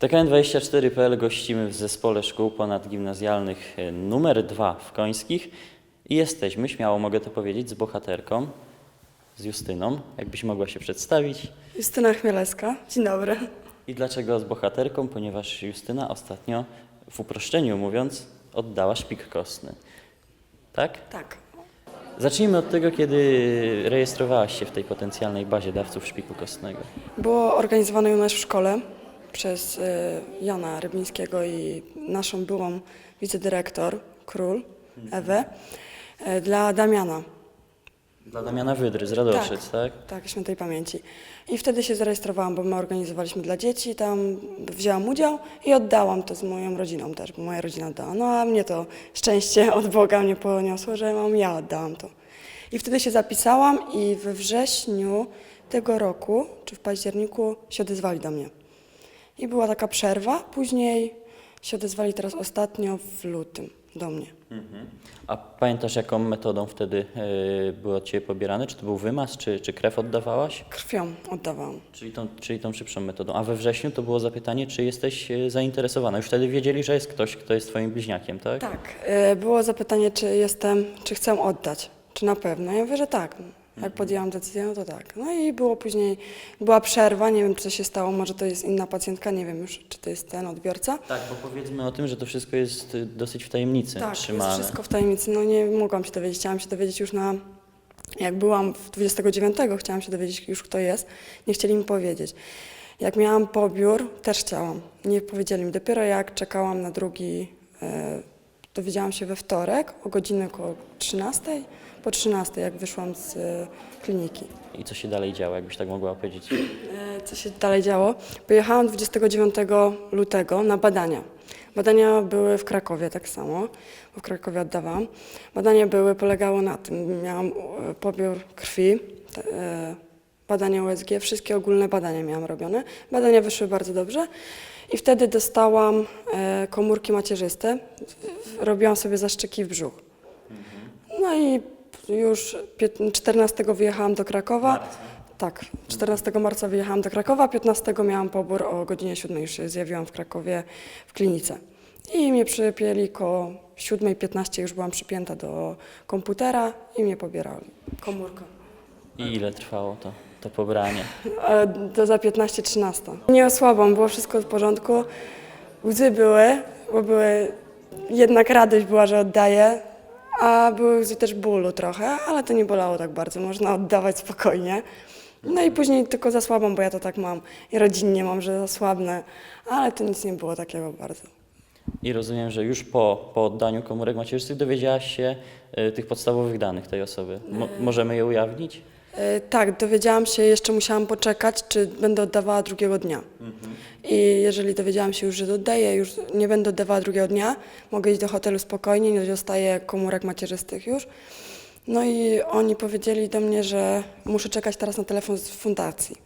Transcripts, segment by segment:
TKN24.pl gościmy w zespole szkół ponadgimnazjalnych e, numer 2 w Końskich i jesteśmy, śmiało mogę to powiedzieć, z bohaterką, z Justyną. Jakbyś mogła się przedstawić. Justyna Chmielewska. Dzień dobry. I dlaczego z bohaterką? Ponieważ Justyna ostatnio, w uproszczeniu mówiąc, oddała szpik kostny. Tak? Tak. Zacznijmy od tego, kiedy rejestrowałaś się w tej potencjalnej bazie dawców szpiku kostnego. Było organizowane u nas w szkole przez y, Jana Rybińskiego i naszą byłą wicedyrektor, król, Ewę, y, dla Damiana. Dla Damiana Wydry z Radoszyc, tak? Tak, świętej pamięci. I wtedy się zarejestrowałam, bo my organizowaliśmy dla dzieci, tam wzięłam udział i oddałam to z moją rodziną też, bo moja rodzina oddała. No a mnie to szczęście od Boga mnie poniosło, że mam, ja oddałam to. I wtedy się zapisałam i we wrześniu tego roku, czy w październiku, się odezwali do mnie. I była taka przerwa, później się odezwali teraz ostatnio w lutym do mnie. Mhm. A pamiętasz, jaką metodą wtedy y, były od Ciebie pobierane? Czy to był wymaz, czy, czy krew oddawałaś? Krwią oddawałam. Czyli tą, czyli tą szybszą metodą. A we wrześniu to było zapytanie, czy jesteś y, zainteresowana. Już wtedy wiedzieli, że jest ktoś, kto jest Twoim bliźniakiem, tak? Tak, y, było zapytanie, czy jestem, czy chcę oddać, czy na pewno. Ja mówię, że tak. Jak podjęłam decyzję, no to tak. No i było później, była przerwa, nie wiem, co się stało, może to jest inna pacjentka, nie wiem już, czy to jest ten odbiorca. Tak, bo powiedzmy o tym, że to wszystko jest y, dosyć w tajemnicy Tak, trzymane. jest wszystko w tajemnicy, no nie mogłam się dowiedzieć, chciałam się dowiedzieć już na, jak byłam w 29, chciałam się dowiedzieć już, kto jest, nie chcieli mi powiedzieć. Jak miałam pobiór, też chciałam, nie powiedzieli mi. Dopiero jak czekałam na drugi, e, dowiedziałam się we wtorek o godzinie około 13, po 13, jak wyszłam z e, kliniki. I co się dalej działo, jakbyś tak mogła powiedzieć? E, Co się dalej działo? Pojechałam 29 lutego na badania. Badania były w Krakowie tak samo, bo w Krakowie oddawałam. Badania były, polegało na tym, miałam e, pobiór krwi, te, e, badania USG, wszystkie ogólne badania miałam robione. Badania wyszły bardzo dobrze i wtedy dostałam e, komórki macierzyste. Robiłam sobie zaszczyki w brzuch. No i już pięt- 14 wyjechałam do Krakowa. Marca. Tak, 14 marca wyjechałam do Krakowa, 15 miałam pobór o godzinie 7 już się zjawiłam w Krakowie w klinice. I mnie przypięli koło 7.15 już byłam przypięta do komputera i mnie pobierali. Komórka. I ile trwało to, to pobranie? E, Do za 15-13. Nie osłabłam, było wszystko w porządku. Łzy były, bo były, jednak radość była, że oddaję, a były łzy też bólu trochę, ale to nie bolało tak bardzo, można oddawać spokojnie. No i później tylko zasłabłam, bo ja to tak mam i rodzinnie mam, że zasłabnę, ale to nic nie było takiego bardzo. I rozumiem, że już po, po oddaniu komórek macierzystych dowiedziałaś się y, tych podstawowych danych tej osoby. Mo, możemy je ujawnić? E, Tak, dowiedziałam się, jeszcze musiałam poczekać, czy będę oddawała drugiego dnia. I jeżeli dowiedziałam się już, że oddaję, już nie będę oddawała drugiego dnia, mogę iść do hotelu spokojnie, nie dostaję komórek macierzystych już. No i oni powiedzieli do mnie, że muszę czekać teraz na telefon z fundacji.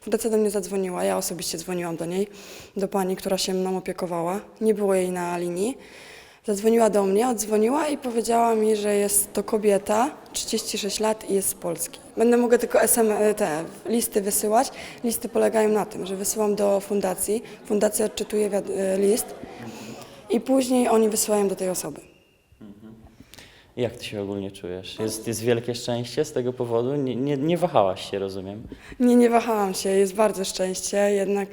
Fundacja do mnie zadzwoniła, ja osobiście dzwoniłam do niej, do pani, która się mną opiekowała. Nie było jej na linii. Zadzwoniła do mnie, odzwoniła i powiedziała mi, że jest to kobieta, 36 lat i jest z Polski. Będę mogła tylko SM, te listy wysyłać. Listy polegają na tym, że wysyłam do fundacji, fundacja odczytuje e, list i później oni wysyłają do tej osoby. Jak ty się ogólnie czujesz? Jest, jest wielkie szczęście z tego powodu? Nie, nie, nie wahałaś się, rozumiem. Nie, nie wahałam się, jest bardzo szczęście, jednak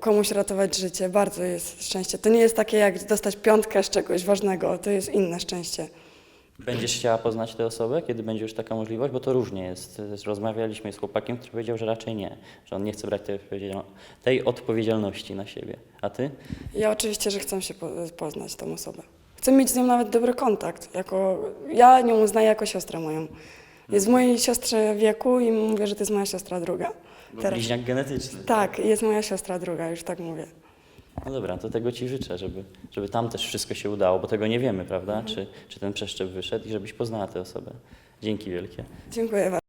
komuś ratować życie, bardzo jest szczęście. To nie jest takie jak dostać piątkę z czegoś ważnego, to jest inne szczęście. Będziesz chciała poznać tę osobę, kiedy będzie już taka możliwość? Bo to różnie jest. Rozmawialiśmy z chłopakiem, który powiedział, że raczej nie. Że on nie chce brać tej, tej odpowiedzialności na siebie. A ty? Ja oczywiście, że chcę się po, poznać tą osobę. Chcę mieć z nią nawet dobry kontakt. Jako, ja nią uznaję jako siostrę moją. Jest w mojej siostrze wieku i mówię, że to jest moja siostra druga. Bo Teraz. bliźniak genetyczny. Tak, jest moja siostra druga, już tak mówię. No dobra, to tego ci życzę, żeby, żeby tam też wszystko się udało, bo tego nie wiemy, prawda? Czy, czy ten przeszczep wyszedł i żebyś poznała tę osobę. Dzięki wielkie. Dziękuję bardzo.